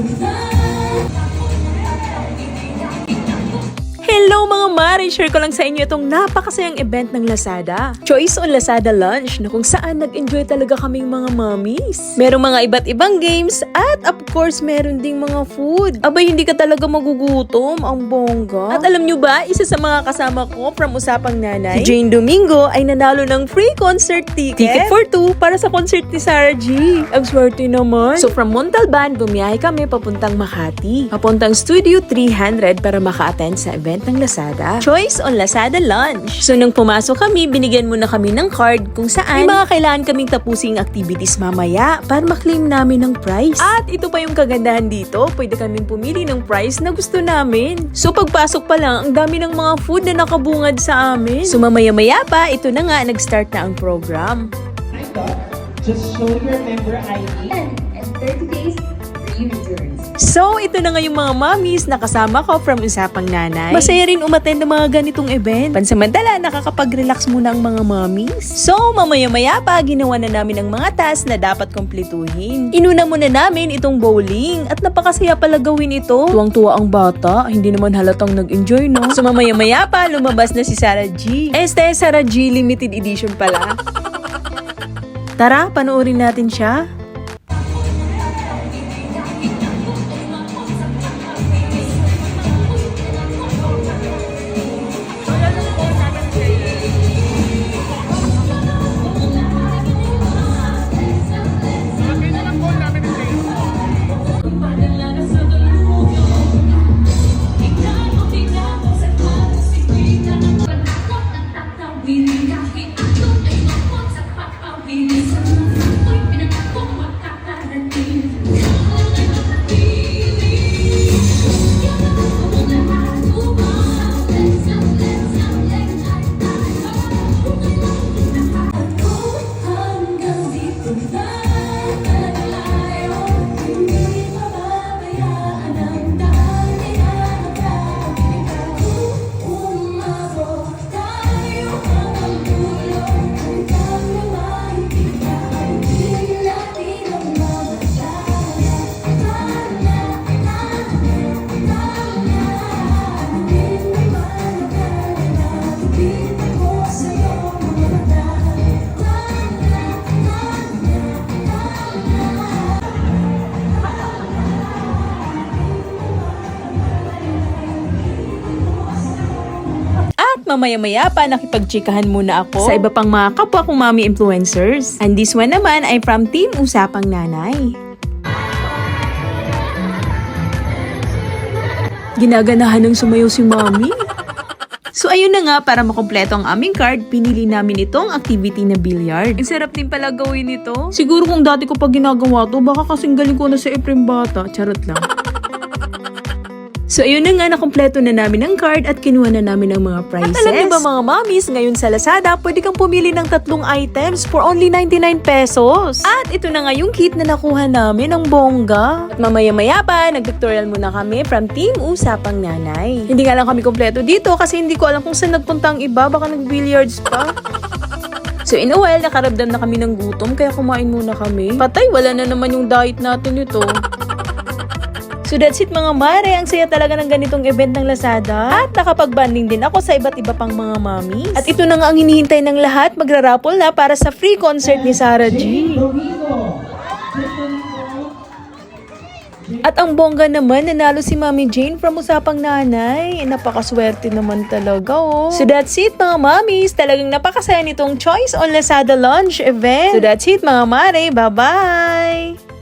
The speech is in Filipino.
감사합니다. Mga mare! Share ko lang sa inyo itong napakasayang event ng Lazada. Choice on Lazada Lunch na kung saan nag-enjoy talaga kaming mga mommies. Merong mga iba't ibang games at of course meron ding mga food. Abay hindi ka talaga magugutom, ang bongga. At alam nyo ba, isa sa mga kasama ko from Usapang Nanay, si Jane Domingo ay nanalo ng free concert ticket. Ticket for two para sa concert ni Sarah G. Ang swerte naman. So from Montalban, bumiyahe kami papuntang Makati. Papuntang Studio 300 para maka-attend sa event ng Lazada. Choice on Lazada Lunch. So nung pumasok kami, binigyan muna kami ng card kung saan may mga kailangan kaming tapusing activities mamaya para maklaim namin ng prize. At ito pa yung kagandahan dito, pwede kaming pumili ng prize na gusto namin. So pagpasok pa lang, ang dami ng mga food na nakabungad sa amin. So mamaya-maya pa, ito na nga, nag-start na ang program. Just show your member ID. and 30 days. So, ito na nga yung mga mommies na kasama ko from Usapang Nanay. Masaya rin umattend ng mga ganitong event. Pansamantala, nakakapag-relax muna ang mga mommies. So, mamaya-maya pa, ginawa na namin ang mga task na dapat kumpletuhin. Inuna muna namin itong bowling at napakasaya pala gawin ito. Tuwang-tuwa ang bata, hindi naman halatang nag-enjoy, no? So, mamaya-maya pa, lumabas na si Sarah G. Este, Sarah G Limited Edition pala. Tara, panoorin natin siya. Mamaya-maya pa nakipagchikahan muna ako sa iba pang mga kapwa kong mami influencers. And this one naman ay from Team Usapang Nanay. Ginaganahan ng sumayaw si mami. So ayun na nga, para makompleto ang aming card, pinili namin itong activity na billiard. Ang sarap din pala gawin ito. Siguro kung dati ko pa ginagawa to, baka kasing galing ko na sa Efrem Bata. Charot lang. So, ayun na nga, nakompleto na namin ang card at kinuha na namin ang mga prizes. At alam niyo ba mga mommies, ngayon sa Lazada, pwede kang pumili ng tatlong items for only 99 pesos. At ito na nga yung kit na nakuha namin, ang bongga. At mamaya-maya pa, nag-tutorial muna kami from Team Usapang Nanay. Hindi nga lang kami kompleto dito kasi hindi ko alam kung saan nagpunta ang iba, baka nag-billiards pa. So in a while, nakaramdam na kami ng gutom kaya kumain muna kami. Patay, wala na naman yung diet natin ito. So that's it mga mare, ang saya talaga ng ganitong event ng Lazada. At nakapag-banding din ako sa iba't iba pang mga mommies. At ito na nga ang hinihintay ng lahat, magra-raffle na para sa free concert ni Sarah G. At ang bongga naman, nanalo si Mami Jane from Usapang Nanay. Napakaswerte naman talaga, oh. So that's it, mga mommies. Talagang napakasaya nitong Choice on Lazada Launch event. So that's it, mga mare. Bye-bye!